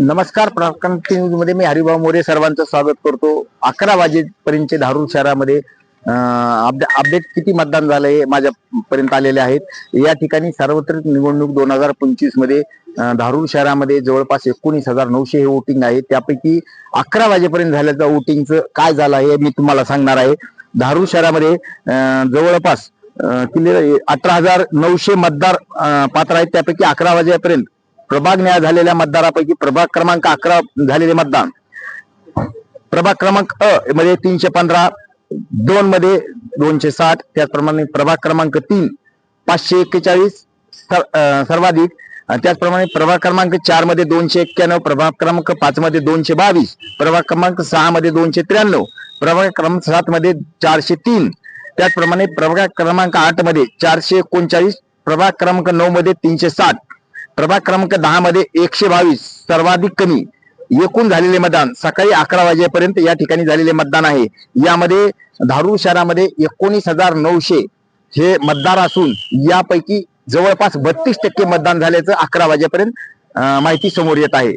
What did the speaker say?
नमस्कार प्राक्रांती न्यूजमध्ये मी हरिभाऊ मोरे सर्वांचं स्वागत करतो. अकरा वाजेपर्यंतचे धारूर शहरामध्ये अपडेट किती मतदान झालंय माझ्यापर्यंत आलेले आहेत. या ठिकाणी सार्वत्रिक निवडणूक दोन हजार पंचवीसमध्ये धारूर शहरामध्ये जवळपास एकोणीस हजार नऊशे हे वोटिंग आहे. त्यापैकी अकरा वाजेपर्यंत झाल्याचं वोटिंगचं काय झालं आहे मी तुम्हाला सांगणार आहे. धारूर शहरामध्ये जवळपास अं, अठरा हजार नऊशे मतदार पात्र आहेत. त्यापैकी अकरा वाजेपर्यंत प्रभाग न्याय झालेल्या मतदारापैकी प्रभाग क्रमांक अकरा झालेले मतदान. प्रभाग क्रमांक अ मध्ये तीनशे पंधरा दोन मध्ये दोनशे साठ त्याचप्रमाणे प्रभाग क्रमांक तीन पाचशे एक्केचाळीस सर्वाधिक. त्याचप्रमाणे प्रभाग क्रमांक चारमध्ये दोनशे एक्क्याण्णव प्रभाग क्रमांक पाच मध्ये दोनशे बावीस प्रभाग क्रमांक सहा मध्ये दोनशे त्र्याण्णव प्रभाग क्रमांक सात मध्ये चारशे तीन त्याचप्रमाणे प्रभाग क्रमांक आठमध्ये चारशे एकोणचाळीस प्रभाग क्रमांक नऊ मध्ये तीनशे साठ प्रभाग क्रमांक दहा मध्ये एकशे बावीस सर्वाधिक कमी एकूण झालेले मतदान सकाळी अकरा वाजेपर्यंत या ठिकाणी झालेले मतदान आहे. यामध्ये धारूर शहरामध्ये एकोणीस हजार नऊशे हे मतदार असून यापैकी जवळपास बत्तीस टक्के मतदान झाल्याचं अकरा वाजेपर्यंत माहिती समोर येत आहे.